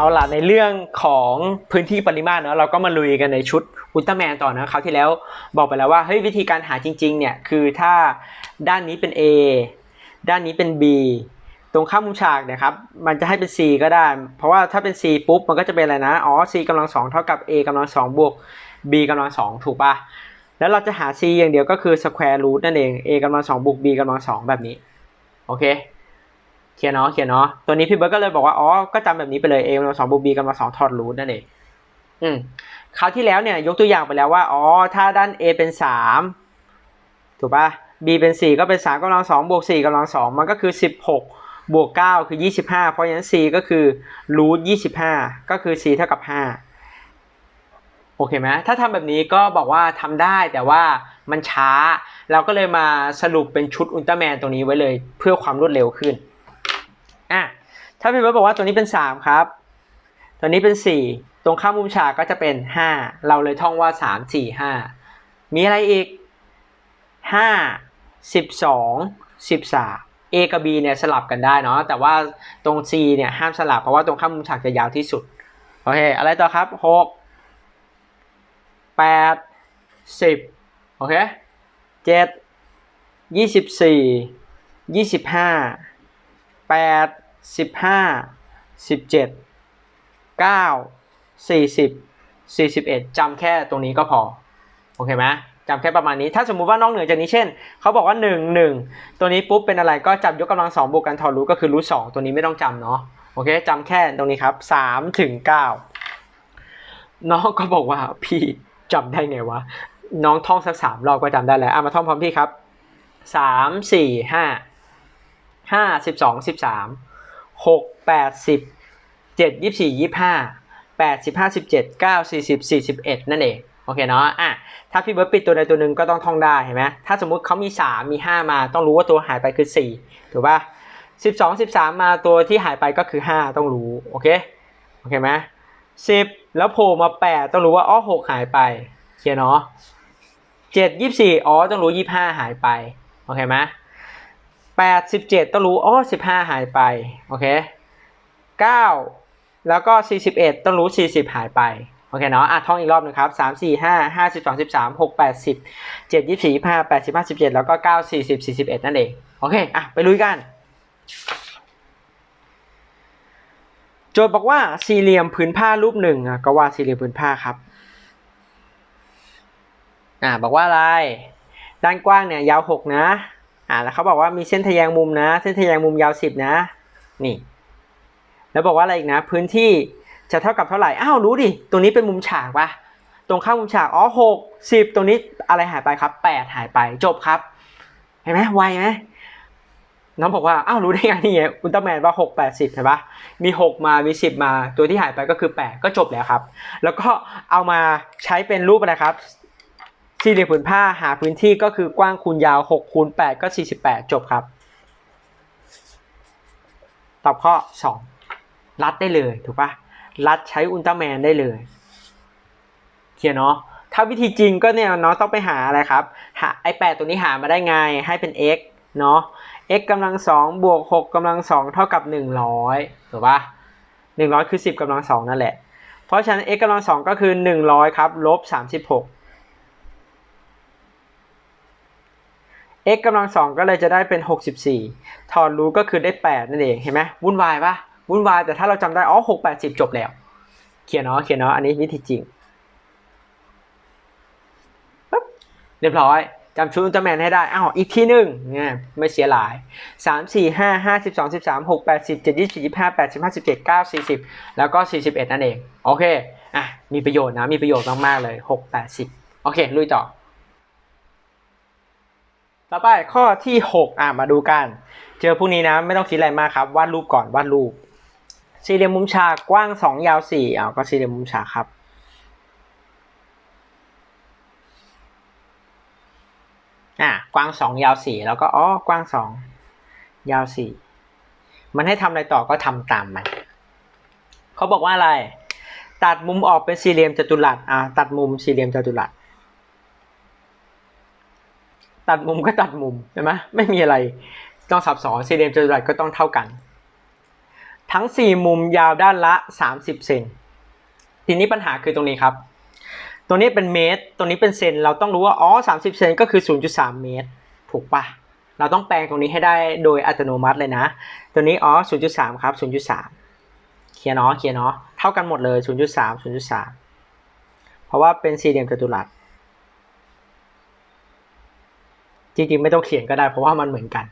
เอาล่ะในเรื่องของพื้นที่ปริมาตรเนาะเราก็มาลุยกันในชุดอุลตร้าแมนต่อนะคราวที่แล้วบอกไปแล้วว่าเฮ้ยวิธีการหาจริงๆเนี่ยคือถ้าด้านนี้เป็น A ด้านนี้เป็น B ตรงข้ามมุมฉากเนี่ยครับมันจะให้เป็น C ก็ได้ เพราะว่าถ้าเป็น C ปุ๊บมันก็จะเป็นอะไรนะอ๋อ C กำลังสองเท่ากับ A กำลังสองบวก B กำลังสองถูกปะแล้วเราจะหา C อย่างเดียวก็คือ square root นั่นเอง A กำลังสองบวก B กำลังสองแบบนี้โอเค เขียนเนาะเขียนเนาะตัวนี้พี่เบิร์ดก็เลยบอกว่าอ๋อก็จำแบบนี้ไปเลย a กำลังสองบวก b กำลังสองถอดรูทนั่นเองอืมคราวที่แล้วเนี่ยยกตัวอย่างไปแล้วว่าอ๋อถ้าด้าน a เป็นสามถูกปะ b เป็นสี่ก็เป็นสามกำลังสองบวกสี่กำลังสองมันก็คือสิบหกบวกเก้าคือยี่สิบห้าเพราะฉะนั้น c ก็คือรูทยี่สิบห้าก็คือ c เท่ากับห้าโอเคไหมถ้าทำแบบนี้ก็บอกว่าทำได้แต่ว่ามันช้า เราก็เลยมาสรุปเป็นชุดอุลตร้าแมนตรงนี้ไว้เลย เพื่อความรวดเร็วขึ้น อะถ้าพี่เบิร์ดบอกว่าตัวนี้เป็น3ครับ ตัวนี้เป็น4ตรงข้ามมุมฉากก็จะเป็น5เราเลยท่องว่า3 4 5มีอะไรอีก5 12 13 A กับ B เนี่ยสลับกันได้เนาะแต่ว่าตรง C เนี่ยห้ามสลับเพราะว่าตรงข้ามมุมฉากจะยาวที่สุดโอเคอะไรต่อครับ6 8 10โอเค7 24 25 แปดสิบห้าสิบเจ็ดเก้าสี่สิบสี่สิบเอ็ดจำแค่ตรงนี้ก็พอ โอเคไหมจำแค่ประมาณนี้ ถ้าสมมุติว่านอกเหนือจากนี้เช่น เขาบอกว่าหนึ่งหนึ่งตัวนี้ปุ๊บเป็นอะไรก็จับยกกำลังสองบวกกันถอดรูทก็คือรูทสองตัวนี้ไม่ต้องจำเนาะ โอเคจำแค่ตรงนี้ครับสามถึงเก้าน้องก็บอกว่าพี่จำได้ไงวะ น้องท่องสักสามรอบก็จำได้แล้ว เอะมาท่องพร้อมพี่ครับสามสี่ ห้าสิบสองสิบสามหกแปดสิบเจ็ดยี่สี่ยี่ห้าแปดสิบห้าสิบเจ็ดเก้าสี่สิบสี่สิบเอ็ดนั่นเองโอเคเนาะอะถ้าพี่เบิร์ดปิดตัวใดตัวหนึ่งก็ต้องท่องได้เห็นไหมถ้าสมมุติเขามีสามมีห้ามาต้องรู้ว่าตัวหายไปคือสี่ถูกป่ะสิบสองสิบสามมาตัวที่หายไปก็คือห้าต้องรู้โอเคโอเคไหมสิบแล้วโผล่มาแปดต้องรู้ว่าอ๋อหกหายไปเคลียร์เนาะเจ็ดยี่สี่อ๋อต้องรู้ยี่ห้าหายไปโอเคไหม แปดสิบเจ็ดต้องรู้อ๋อสิบห้าหายไป โอเคเก้าแล้วก็สี่สิบเอ็ดต้องรู้สี่สิบหายไป โอเคเนาะอะท่องอีกรอบหนึงครับสามสี่ห้าห้าสิบสองสิบสามหกแปดสิบเจ็ดยี่สี่ห้าแปดสิบห้าสิบเจ็ดแล้วก็เก้าสี่สิบสี่สิบเอ็ดนั่นเอง โอเค อะ ไปลุยกัน โจทย์บอกว่าสี่เหลี่ยมผืนผ้ารูปหนึ่งอะก็วาดสี่เหลี่ยมผืนผ้าครับ อ่าบอกว่าอะไร ด้านกว้างเนี่ยยาวหกนะ อ่าแล้วเขาบอกว่ามีเส้นทะแยงมุมนะ เส้นทะแยงมุมยาวสิบนะ นี่ แล้วบอกว่าอะไรอีกนะ พื้นที่จะเท่ากับเท่าไหร่อ้าวรู้ดิตรงนี้เป็นมุมฉากปะตรงข้ามมุมฉากอ๋อหกสิบตรงนี้อะไรหายไปครับแปดหายไปจบครับ เห็นไหมไวไหมน้องบอกว่าอ้าวรู้ได้ไงนี่ไงอุลตร้าแมนว่าหกแปดสิบเห็นปะมีหกมามีสิบมาตัวที่หายไปก็คือแปดก็จบแล้วครับ แล้วก็เอามาใช้เป็นรูปอะไรครับ สี่เหลี่ยมผืนผ้าหาพื้นที่ก็คือกว้างคูณยาว6คูณ8ก็ 48 จบครับ ตอบข้อ 2 รัดได้เลยถูกปะรัดใช้อุลตร้าแมนได้เลย เคลียร์เนาะถ้าวิธีจริงก็เนี่ยเนาะต้องไปหาอะไรครับ หาไอ8ตัวนี้หามาได้ไงให้เป็น x เนาะ x กำลัง2บวก6กำลัง2เท่ากับ 100ถูกปะ100 คือ 10กำลัง2นั่นแหละ เพราะฉะนั้น x กำลัง2ก็คือ 100 ครับลบ36 x กำลังสองก็เลยจะได้เป็น 64 ถอนรู้ก็คือได้ 8 นั่นเองเห็นไหมวุ่นวายปะวุ่นวายแต่ถ้าเราจำได้อ๋อ6 8 10จบแล้ว เขียนเนาะเขียนเนาะอันนี้วิธีจริงปึ๊บเรียบร้อยจำชุดอุลตร้าแมนให้ได้ อ้าว อีกทีหนึ่งเนี่ยไม่เสียหลาย 3 4 5 5 12 13 6 8 10 7 24 25 8 15 17 9 40 แล้วก็ 41 นั่นเอง โอเค อะ มีประโยชน์นะ มีประโยชน์มาก ๆ เลย 6 8 10 โอเค ลุยต่อ ต่อไปข้อที่ 6 อะมาดูกัน เจอพวกนี้นะไม่ต้องคิดอะไรมากครับ วาดรูปก่อนวาดรูป สี่เหลี่ยมมุมฉากกว้าง 2 ยาว4อะก็สี่เหลี่ยมมุมฉากครับ อะกว้าง 2 ยาว 4 แล้วก็อ๋อกว้าง 2 ยาว 4 มันให้ทำอะไรต่อก็ทำตามมันเขาบอกว่าอะไร ตัดมุมออกเป็นสี่เหลี่ยมจัตุรัสอะตัดมุมสี่เหลี่ยมจัตุรัส ตัดมุมก็ตัดมุมใช่ไหมไม่มีอะไร ต้องสับสอนสี่เหลี่ยมจัตุรัสก็ต้องเท่ากัน ทั้งสี่มุมยาวด้านละสามสิบเซนทีนี้ปัญหาคือตรงนี้ครับ ตรงนี้เป็นเมตร ตรงนี้เป็นเซน เราต้องรู้ว่า อ๋อสามสิบเซนก็คือศูนย์จุดสามเมตร ถูกปะเราต้องแปลงตรงนี้ให้ได้โดยอัตโนมัติเลยนะ ตัวนี้ อ๋อศูนย์จุดสามครับศูนย์จุดสามเคลียร์เนาะ เคลียร์เนาะ เท่ากันหมดเลยศูนย์จุดสามศูนย์จุดสามเพราะว่าเป็นสี่เหลี่ยมจัตุรัส จริงๆไม่ต้องเขียนก็ได้เพราะว่ามันเหมือนกัน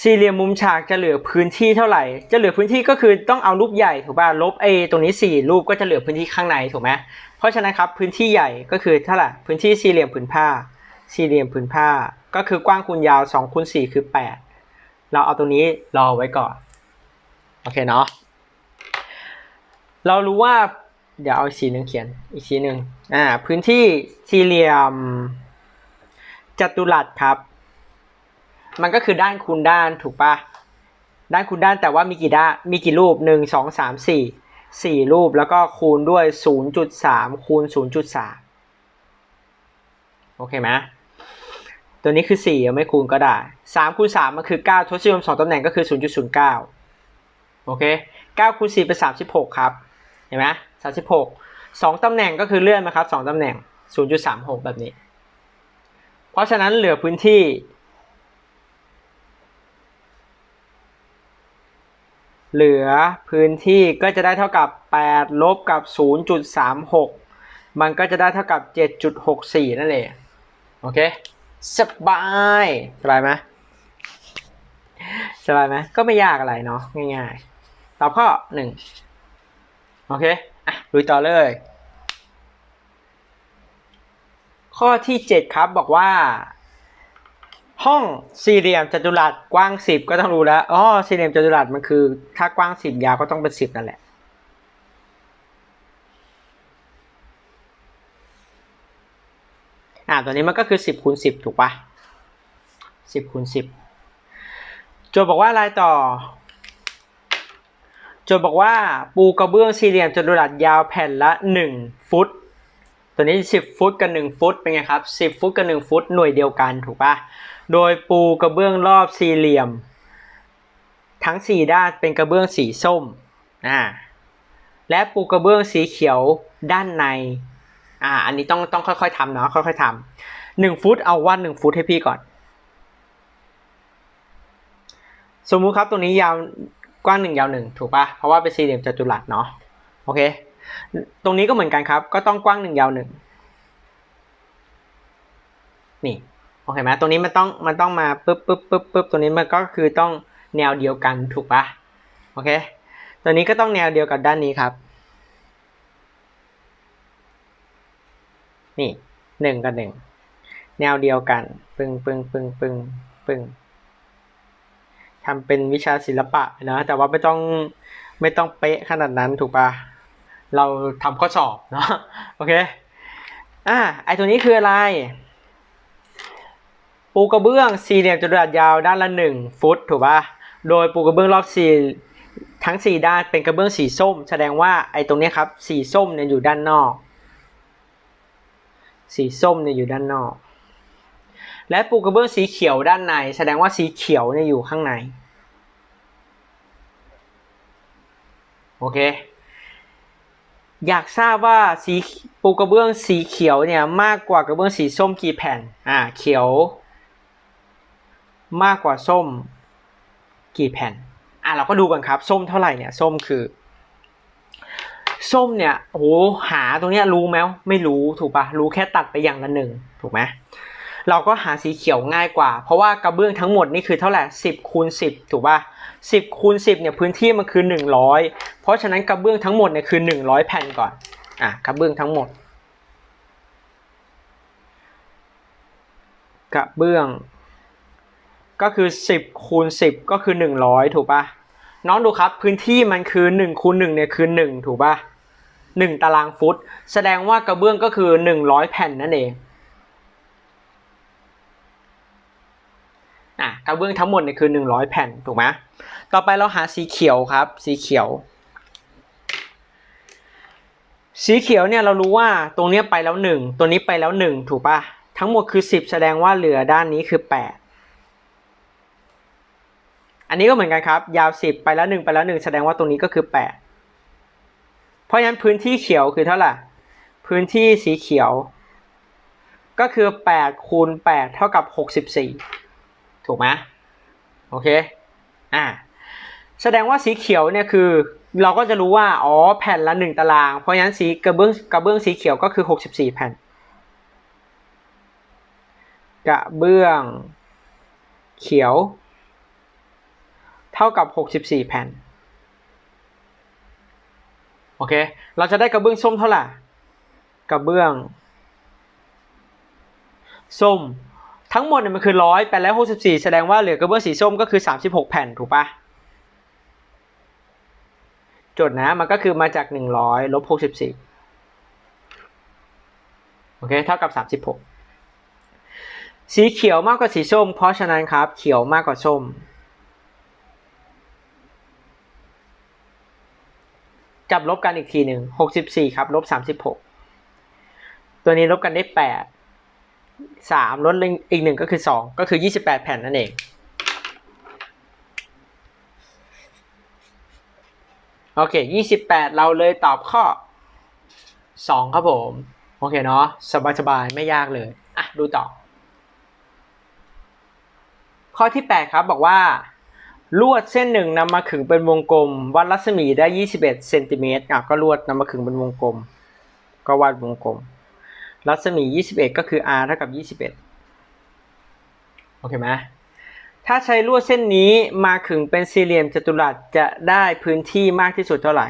สี่เหลี่ยมมุมฉากจะเหลือพื้นที่เท่าไหร่ จะเหลือพื้นที่ก็คือต้องเอารูปใหญ่ถูกป่ะลบไอ้ตรงนี้สี่รูปก็จะเหลือพื้นที่ข้างในถูกไหมเพราะฉะนั้นครับพื้นที่ใหญ่ก็คือเท่าไหร่พื้นที่สี่เหลี่ยมผืนผ้า สี่เหลี่ยมผืนผ้า ก็คือกว้างคูณยาวสองคูณสี่คือแปดเราเอาตรงนี้รอไว้ก่อนโอเคเนาะเรารู้ว่าเดี๋ยวเอาสีหนึ่งเขียนอีกสีหนึ่งอ่าพื้นที่สี่เหลี่ยม จัตุรัสครับ มันก็คือด้านคูณด้านถูกปะด้านคูณด้านแต่ว่ามีกี่ด้านมีกี่รูปหนึ่งสองสามสี่สี่รูปแล้วก็คูณด้วยศูนย์จุดสามคูณศูนย์จุดสามโอเคไหมตัวนี้คือสี่ยังไม่คูณก็ได้สามคูณสามมันคือเก้าทศนิยมสองตำแหน่งก็คือศูนย์จุดศูนย์เก้าโอเคเก้าคูณสี่เป็นสามสิบหกครับเห็นไหมสามสิบหกสองตำแหน่งก็คือเลื่อนมาครับสองตำแหน่งศูนย์จุดสามหกแบบนี้ เพราะฉะนั้นเหลือพื้นที่ เหลือพื้นที่ก็จะได้เท่ากับ 8 ลบกับ 0.36 มันก็จะได้เท่ากับ 7.64 นั่นเองโอเคสบายสบายไหมสบายไหมก็ไม่ยากอะไรเนาะง่ายๆตอบข้อ 1 โอเคอะลุยต่อเลย ข้อที่ 7 ครับบอกว่า ห้องสี่เหลี่ยมจัตุรัสกว้าง 10 ก็ต้องรู้แล้วอ๋อสี่เหลี่ยมจัตุรัสมันคือ ถ้ากว้าง 10 ยาวก็ต้องเป็น 10 นั่นแหละอ่าตัวนี้มันก็คือ 10คูณ10 ถูกปะ10คูณ10 โจทย์บอกว่าอะไรต่อ โจทย์บอกว่าปูกระเบื้องสี่เหลี่ยมจัตุรัสยาวแผ่นละ 1 ฟุต ตัวนี้ 10 ฟุตกับ 1 ฟุตเป็นไงครับ 10 ฟุตกับ 1 ฟุตหน่วยเดียวกันถูกปะโดยปูกระเบื้องรอบสี่เหลี่ยม ทั้ง 4 ด้านเป็นกระเบื้องสีส้มอ่าและปูกระเบื้องสีเขียวด้านในอ่าอันนี้ต้องต้องค่อยๆทำเนาะค่อยๆทำหนึ่งฟุตเอาวัดหนึ่งฟุตให้พี่ก่อน สมมุติครับตรงนี้ยาวกว้างหนึ่งยาวหนึ่งถูกปะเพราะว่าเป็นสี่เหลี่ยมจัตุรัสเนาะโอเค ตรงนี้ก็เหมือนกันครับ ก็ต้องกว้างหนึ่งยาวหนึ่งนี่โอเคไหมตรงนี้มันต้องมันต้องมาปึ๊บปึ๊บปึ๊บปึ๊บตัวนี้มันก็คือต้องแนวเดียวกันถูกปะโอเคตัวนี้ก็ต้องแนวเดียวกับด้านนี้ครับ นี่หนึ่งกับหนึ่งแนวเดียวกัน ปึ้งปึ้งปึ้งปึ้งปึ้งทำเป็นวิชาศิลปะนะแต่ว่าไม่ต้องไม่ต้องเป๊ะขนาดนั้นถูกปะ เราทำข้อสอบเนาะโอเคอ่าไอตัวนี้คืออะไร ปูกระเบื้องสี่เหลี่ยมจัตุรัสยาวด้านละหนึ่งฟุตถูกปะโดยปูกระเบื้องรอบสี่ทั้งสี่ด้านเป็นกระเบื้องสีส้ม แสดงว่าไอตรงนี้ครับสีส้มเนี่ยอยู่ด้านนอก สีส้มเนี่ยอยู่ด้านนอก และปูกระเบื้องสีเขียวด้านใน แสดงว่าสีเขียวเนี่ยอยู่ข้างใน โอเค อยากทราบว่าสีปูกระเบื้องสีเขียวเนี่ยมากกว่ากระเบื้องสีส้มกี่แผ่น อ่า เขียว มากกว่าส้ม กี่แผ่น อ่าเราก็ดูกันครับ ส้มเท่าไหร่เนี่ย ส้มคือ ส้มเนี่ยโอ้โหหาตรงเนี้ยรู้ไหมไม่รู้ถูกปะรู้แค่ตัดไปอย่างละหนึ่งถูกไหม เราก็หาสีเขียวง่ายกว่า เพราะว่ากระเบื้องทั้งหมดนี่คือเท่าไหร่สิบคูณสิบถูกปะสิบคูณสิบเนี่ยพื้นที่มันคือหนึ่งร้อยเพราะฉะนั้นกระเบื้องทั้งหมดเนี่ยคือหนึ่งร้อยแผ่นก่อนอะกระเบื้องทั้งหมด กระเบื้อง ก็คือสิบคูณสิบก็คือหนึ่งร้อยถูกปะน้องดูครับพื้นที่มันคือหนึ่งคูณหนึ่งเนี่ยคือหนึ่งถูกปะหนึ่งตารางฟุต แสดงว่ากระเบื้องก็คือหนึ่งร้อยแผ่นนั่นเอง อะกระเบื้องทั้งหมดเนี่ยคือหนึ่งร้อยแผ่นถูกไหมต่อไปเราหาสีเขียวครับ สีเขียว สีเขียวเนี่ยเรารู้ว่าตรงเนี้ยไปแล้วหนึ่งตัวนี้ไปแล้วหนึ่งถูกปะทั้งหมดคือสิบแสดงว่าเหลือด้านนี้คือแปดอันนี้ก็เหมือนกันครับ ยาวสิบไปแล้วหนึ่งไปแล้วหนึ่งแสดงว่าตรงนี้ก็คือแปดเพราะฉะนั้นพื้นที่เขียวคือเท่าไหร่พื้นที่สีเขียว ก็คือแปดคูณแปดเท่ากับหกสิบสี่ ถูกไหมโอเคอ่าแสดงว่าสีเขียวเนี่ยคือเราก็จะรู้ว่า อ๋อ แผ่นละหนึ่งตาราง เพราะฉะนั้นสีกระเบื้องกระเบื้องสีเขียวก็คือหกสิบสี่แผ่น กระเบื้องเขียว เท่ากับ64แผ่น โอเค เราจะได้กระเบื้องส้มเท่าไหร่ กระเบื้อง ส้ม ทั้งหมดเนี่ยมันคือร้อยไปแล้ว64แสดงว่าเหลือกระเบื้องสีส้มก็คือ36แผ่นถูกปะจดนะมันก็คือมาจาก100ลบ64โอเคเท่ากับ36สีเขียวมากกว่าสีส้ม เพราะฉะนั้นครับ เขียวมากกว่าส้ม จับลบกันอีกทีหนึ่งหกสิบสี่ครับลบสามสิบหกตัวนี้ลบกันได้แปด สามลดอีกหนึ่งก็คือสองก็คือยี่สิบแปดแผ่นนั่นเอง โอเคยี่สิบแปดเราเลยตอบข้อสองครับผม โอเคเนาะสบายๆ ไม่ยากเลย อะ ดูต่อ ข้อที่8ครับบอกว่า ลวดเส้นหนึ่งนำมาขึงเป็นวงกลม วัดรัศมีได้21เซนติเมตรอะก็ลวดนำมาขึงเป็นวงกลม ก็วาดวงกลม รัศมี 21 ก็คือ r เท่ากับ 21 โอเคไหมถ้าใช้ลวดเส้นนี้มาขึงเป็นสี่เหลี่ยมจัตุรัสจะได้พื้นที่มากที่สุดเท่าไหร่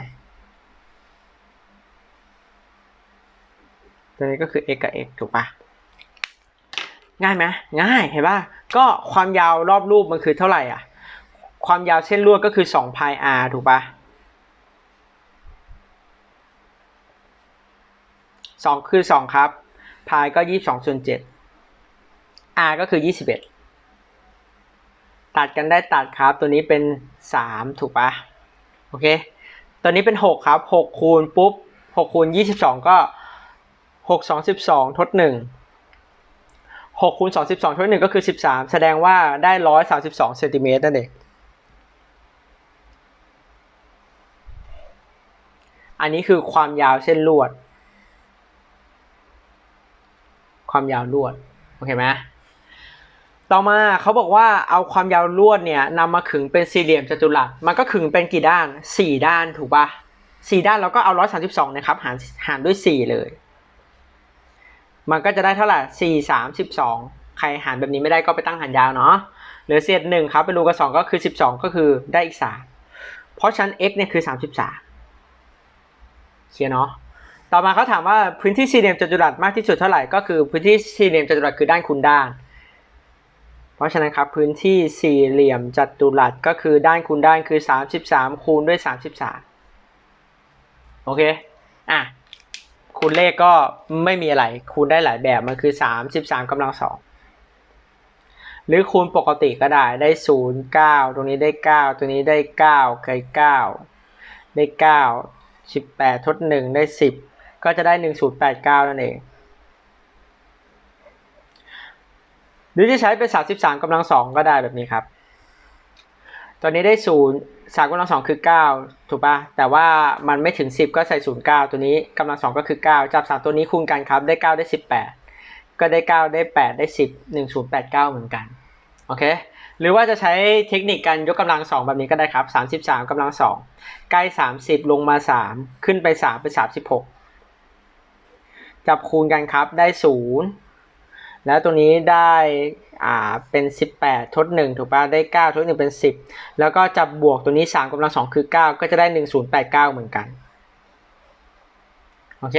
ตัวนี้ก็คือ x กับ x ถูกปะง่ายไหมง่ายเห็นป่ะก็ความยาวรอบรูปมันคือเท่าไหร่อะ ความยาวเส้นลวดก็คือ2 pi r ถูกปะสองคือ 2 ครับ พายก็ยี่สองส่วนเจ็ด r ก็คือยี่สิบเอ็ดตัดกันได้ตัดครับ ตัวนี้เป็นสามถูกปะโอเค ตัวนี้เป็นหกครับหกคูณปุ๊บหกคูณยี่สิบสองก็หกสองสิบสองทดหนึ่งหกคูณสองสิบสองทดหนึ่งก็คือสิบสามแสดงว่าได้ร้อยสามสิบสองเซนติเมตรนั่นเองอันนี้คือความยาวเส้นลวด ความยาวลวดโอเคไหมต่อมาเขาบอกว่าเอาความยาวลวดเนี่ยนำมาขึงเป็นสี่เหลี่ยมจัตุรัสมันก็ขึงเป็นกี่ด้าน4ด้านถูกปะ4ด้านเราก็เอา132นะครับหารหารด้วย4เลย มันก็จะได้เท่าไหร่สี่สามสิบสองใครหารแบบนี้ไม่ได้ก็ไปตั้งหารยาวเนาะเหลือเศษหนึ่งครับไปรูกับสองก็คือสิบสองก็คือได้อีกสามเพราะฉะนั้น x เนี่ยคือสามสิบสามเคลียร์เนาะ ต่อมาเขาถามว่าพื้นที่สี่เหลี่ยมจัตุรัสมากที่สุดเท่าไหร่ก็คือพื้นที่สี่เหลี่ยมจัตุรัสคือด้านคูณด้าน เพราะฉะนั้นครับพื้นที่สี่เหลี่ยมจัตุรัสก็คือด้านคูณด้านคือสามสิบสามคูณด้วยสามสิบสามโอเคอะคูณเลขก็ไม่มีอะไรคูณได้หลายแบบมันคือสามสิบสามกำลังสองหรือคูณปกติก็ได้ได้ศูนย์เก้าตรงนี้ได้เก้าตัวนี้ได้เก้าเคยเก้าได้เก้าสิบแปดทดหนึ่งได้สิบ ก็จะได้หนึ่งศูนย์แปดเก้านั่นเองหรือจะใช้เป็นสามสิบสามกำลังสองก็ได้แบบนี้ครับ ตอนนี้ได้ศูนย์สามกำลังสองคือเก้าถูกปะแต่ว่ามันไม่ถึงสิบก็ใส่ศูนย์เก้าตัวนี้กำลังสองก็คือเก้าจับสามตัวนี้คูณกันครับ ได้เก้าได้สิบแปดก็ได้เก้าได้แปดได้สิบหนึ่งศูนย์แปดเก้าเหมือนกัน โอเค หรือว่าจะใช้เทคนิคการยกกำลังสองแบบนี้ก็ได้ครับสามสิบสามกำลังสองใกล้สามสิบลงมาสามขึ้นไปสามเป็นสามสิบหก จับคูณกันครับได้ศูนย์แล้วตัวนี้ได้อ่าเป็น 18 ทด 1 ถูกป่ะได้ 9 ทด 1 เป็น 10 แล้วก็จับบวกตัวนี้ 3กำลัง 2 คือ 9 ก็จะได้ 1089 เหมือนกัน โอเค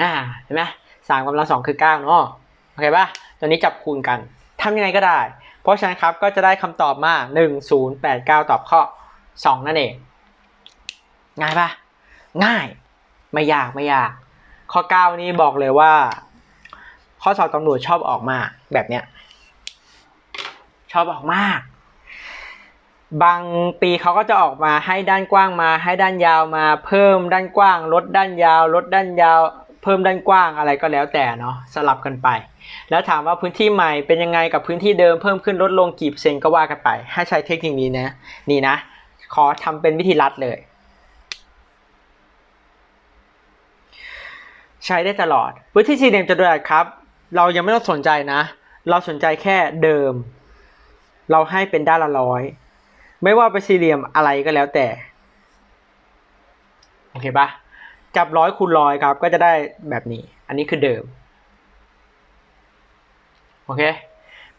อ่าเห็นไหม3กำลัง2คือ9เนาะโอเคปะตัวนี้จับคูณกันทำยังไงก็ได้ เพราะฉะนั้นครับก็จะได้คำตอบมา1089ตอบข้อ2นั่นเอง ง่ายป่ะ ง่าย ไม่ยาก ไม่ยาก ข้อ 9 นี้บอกเลยว่า ข้อสอบตำรวจชอบออกมาแบบเนี้ย ชอบออกมาก บางปีเขาก็จะออกมาให้ด้านกว้างมา ให้ด้านยาวมา เพิ่มด้านกว้าง ลดด้านยาว ลดด้านยาว เพิ่มด้านกว้างอะไรก็แล้วแต่เนาะสลับกันไป แล้วถามว่าพื้นที่ใหม่เป็นยังไงกับพื้นที่เดิมเพิ่มขึ้นลดลงกี่เปอร์เซ็นต์ก็ว่ากันไป ให้ใช้เทคนิคนี้นะ นี่นะ ขอทำเป็นวิธีลัดเลย ใช้ได้ตลอดพื้นที่สี่เหลี่ยมจัตุรัสครับ เรายังไม่ต้องสนใจนะ เราสนใจแค่เดิม เราให้เป็นด้านละร้อย ไม่ว่าเป็นสี่เหลี่ยมอะไรก็แล้วแต่ โอเคปะจับร้อยคูณร้อยครับ ก็จะได้แบบนี้ อันนี้คือเดิม โอเค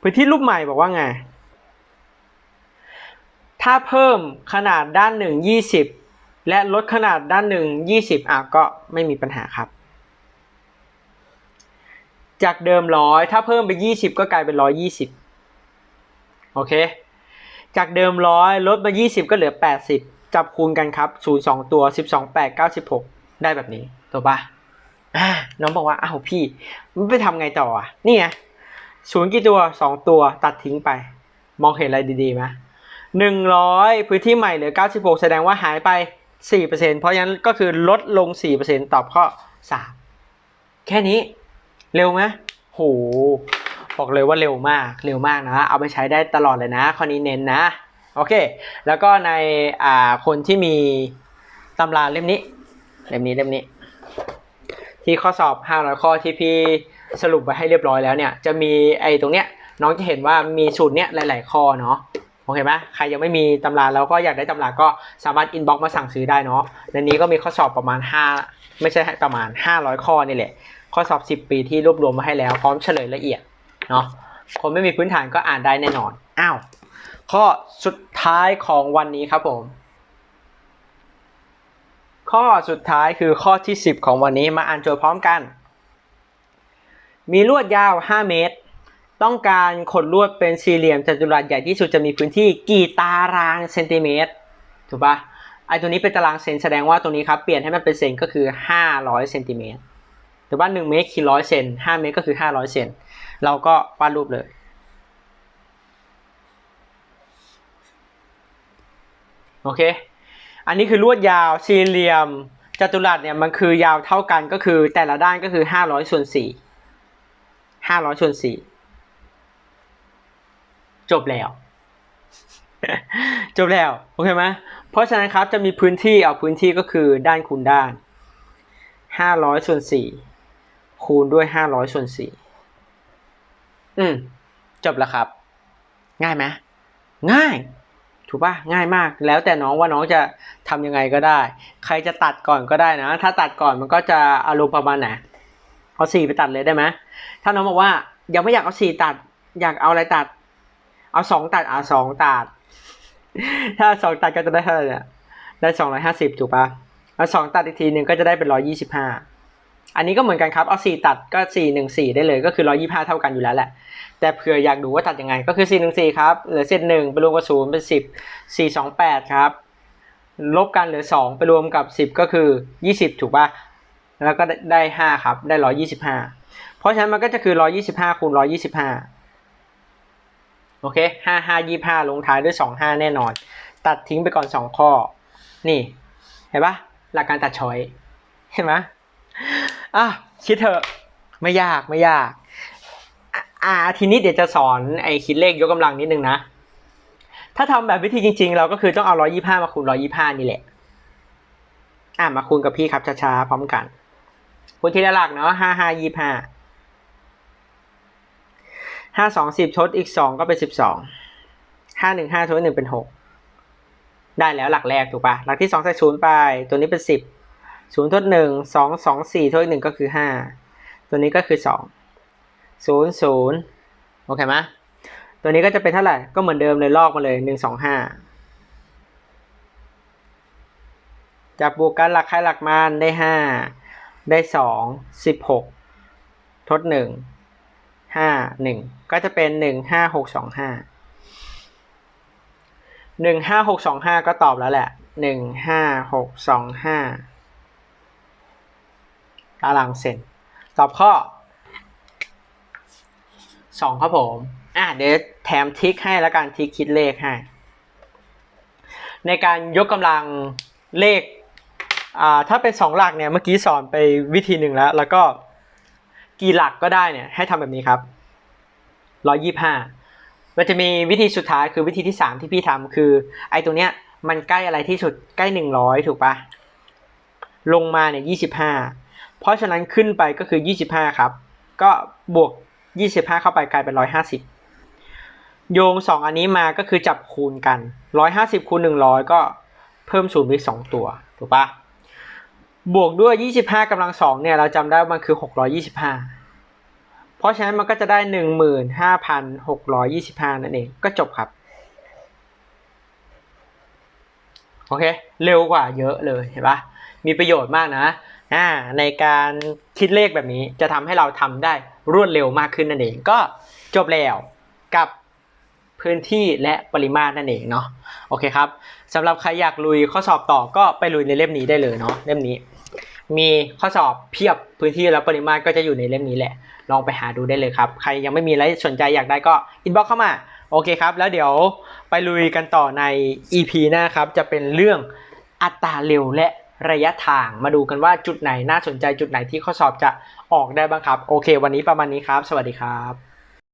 พื้นที่รูปใหม่บอกว่าไง ถ้าเพิ่มขนาดด้านหนึ่งยี่สิบและลดขนาดด้านหนึ่งยี่สิบอะก็ไม่มีปัญหาครับ จากเดิมร้อยถ้าเพิ่มไปยี่สิบก็กลายเป็นร้อยยี่สิบโอเค จากเดิมร้อยลดมายี่สิบก็เหลือแปดสิบจับคูณกันครับศูนย์สองตัวสิบสองแปดเก้าสิบหกได้แบบนี้ตัวปะน้องบอกว่าอ้าวพี่ มันไปทำไงต่ออะ นี่ไงศูนย์กี่ตัวสองตัวตัดทิ้งไป มองเห็นอะไรดีๆไหมหนึ่งร้อยพื้นที่ใหม่เหลือเก้าสิบหกแสดงว่าหายไปสี่เปอร์เซ็นเพราะฉะนั้นก็คือลดลงสี่เปอร์เซ็นตอบข้อสามแค่นี้ เร็วไหมโหบอกเลยว่าเร็วมากเร็วมากนะ เอาไปใช้ได้ตลอดเลยนะข้อนี้เน้นนะ โอเค แล้วก็ในอ่าคนที่มีตำราเล่มนี้ เล่มนี้เล่มนี้ ที่ข้อสอบ 500 ข้อที่พี่สรุปไว้ให้เรียบร้อยแล้วเนี่ย จะมีไอ้ตรงเนี้ยน้องจะเห็นว่ามีสูตรเนี้ยหลาย ๆ ข้อเนาะโอเคไหมใครยังไม่มีตำราแล้วก็อยากได้ตำราก็สามารถอินบ็อกซ์มาสั่งซื้อได้เนาะในนี้ก็มีข้อสอบประมาณ 5 ไม่ใช่ประมาณ 500 ข้อนี่แหละ ข้อสอบ 10 ปีที่รวบรวมมาให้แล้วพร้อมเฉลยละเอียดเนาะคนไม่มีพื้นฐานก็อ่านได้แน่นอนอ้าวข้อสุดท้ายของวันนี้ครับผม ข้อสุดท้ายคือข้อที่ 10 ของวันนี้มาอ่านโจทย์พร้อมกัน มีลวดยาว 5 เมตร ต้องการขดลวดเป็นสี่เหลี่ยมจัตุรัสใหญ่ที่สุดจะมีพื้นที่กี่ตารางเซนติเมตรถูกปะไอตัวนี้เป็นตารางเซนแสดงว่าตรงนี้ครับเปลี่ยนให้มันเป็นเซนก็คือ 500เซนติเมตร ถูกปะ1เมตรคือ100เซน5เมตรก็คือ500เซนเราก็วาดรูปเลย โอเค อันนี้คือลวดยาวสี่เหลี่ยมจัตุรัสเนี่ยมันคือยาวเท่ากันก็คือแต่ละด้านก็คือ500ส่วน4 500ส่วน4จบแล้ว จบแล้ว โอเคไหมเพราะฉะนั้นครับจะมีพื้นที่เอาพื้นที่ก็คือด้านคูณด้าน500ส่วน4 คูณด้วย500ส่วน4อืม จบแล้วครับ ง่ายไหมง่าย ถูกปะง่ายมาก แล้วแต่น้องว่าน้องจะทำยังไงก็ได้ ใครจะตัดก่อนก็ได้นะ ถ้าตัดก่อนมันก็จะอารมณ์ประมาณไหนเอาสี่ไปตัดเลยได้ไหมถ้าน้องบอกว่ายังไม่อยากเอาสี่ตัด อยากเอาอะไรตัด เอาสองตัดเอาสองตัด ถ้าสองตัดก็จะได้เท่าไหร่เนี่ยได้สองร้อยห้าสิบถูกปะแล้วสองตัดอีกทีหนึ่งก็จะได้เป็นร้อยี่สิบห้า อันนี้ก็เหมือนกันครับ เอาสี่ตัดก็สี่หนึ่งสี่ได้เลย ก็คือร้อยี่ห้าเท่ากันอยู่แล้วแหละ แต่เผื่ออยากดูว่าตัดยังไง ก็คือสี่หนึ่งสี่ครับ เหลือเศษหนึ่งไปรวมกับศูนย์เป็นสิบสี่สองแปดครับ ลบกันเหลือสองไปรวมกับสิบก็คือยี่สิบถูกป่ะ แล้วก็ได้ห้าครับ ได้ร้อยี่สิบห้าเพราะฉะนั้นมันก็จะคือร้อยี่สิบห้าคูณร้อยี่สิบห้าโอเคห้าห้ายี่ห้าลงท้ายด้วยสองห้าแน่นอน ตัดทิ้งไปก่อนสองข้อ นี่ เห็นปะหลักการตัดช้อย เห็นไหม อะคิดเถอะไม่ยากไม่ยาก อ่าทีนี้เดี๋ยวจะสอนไอ้คิดเลขยกกำลังนิดนึงนะ ถ้าทำแบบวิธีจริง ๆ เราก็คือต้องเอาร้อยี่ห้ามาคูณร้อยี่ห้านี่แหละ อะมาคูณกับพี่ครับช้าๆพร้อมกัน คูณทีละหลักเนาะห้าห้ายี่ห้าห้าสองสิบทดอีกสองก็เป็นสิบสองห้าหนึ่งห้าทดหนึ่งเป็นหกได้แล้วหลักแรกถูกปะหลักที่สองใส่ศูนย์ไป ตัวนี้เป็นสิบ ศูนย์ทดหนึ่งสองสองสี่ทดหนึ่งก็คือห้าตัวนี้ก็คือสองศูนย์ศูนย์โอเคไหมตัวนี้ก็จะเป็นเท่าไหร่ก็เหมือนเดิมเลยลอกมาเลยหนึ่งสองห้าจากบวกกันหลักใครหลักมันได้ห้าได้สองสิบหกทดหนึ่งห้าหนึ่งก็จะเป็นหนึ่งห้าหกสองห้าหนึ่งห้าหกสองห้าก็ตอบแล้วแหละหนึ่งห้าหกสองห้า ตารางเซนตอบข้อสองครับผม อะเดี๋ยวแถมทิกให้แล้วกันทริกคิดเลขให้ ในการยกกำลังเลข อ่า ถ้าเป็นสองหลักเนี่ย เมื่อกี้สอนไปวิธีหนึ่งแล้ว แล้วก็กี่หลักก็ได้เนี่ย ให้ทำแบบนี้ครับร้อยี่ห้ามันจะมีวิธีสุดท้ายคือวิธีที่สามที่พี่ทำคือ ไอ้ตัวเนี้ยมันใกล้อะไรที่สุดใกล้หนึ่งร้อยถูกปะลงมาเนี่ยยี่สิบห้า เพราะฉะนั้นขึ้นไปก็คือยี่สิบห้าครับ ก็บวกยี่สิบห้าเข้าไปกลายเป็นร้อยห้าสิบโยงสองอันนี้มาก็คือจับคูณกันร้อยห้าสิบคูณหนึ่งร้อยก็เพิ่มศูนย์ไปอีกสองตัว ถูกปะบวกด้วย 25กำลังสองเนี่ย เราจำได้มันคือ 625 เพราะฉะนั้นมันก็จะได้ 15,625 นั่นเอง ก็จบครับ โอเค เร็วกว่าเยอะเลย เห็นปะมีประโยชน์มากนะ อ่าในการคิดเลขแบบนี้จะทำให้เราทำได้รวดเร็วมากขึ้นนั่นเอง ก็จบแล้วกับพื้นที่และปริมาตรนั่นเองเนาะโอเคครับสำหรับใครอยากลุยข้อสอบต่อก็ไปลุยในเล่มนี้ได้เลยเนาะเล่มนี้ มีข้อสอบเพียบพื้นที่และปริมาตรก็จะอยู่ในเล่มนี้แหละ ลองไปหาดูได้เลยครับ ใครยังไม่มีอะไรสนใจอยากได้ก็อินบ็อกเข้ามาโอเคครับ แล้วเดี๋ยวไปลุยกันต่อใน EP หน้าครับ จะเป็นเรื่องอัตราเร็วและ ระยะทางมาดูกันว่าจุดไหนน่าสนใจจุดไหนที่ข้อสอบจะออกได้บ้างครับ โอเค วันนี้ประมาณนี้ครับ สวัสดีครับ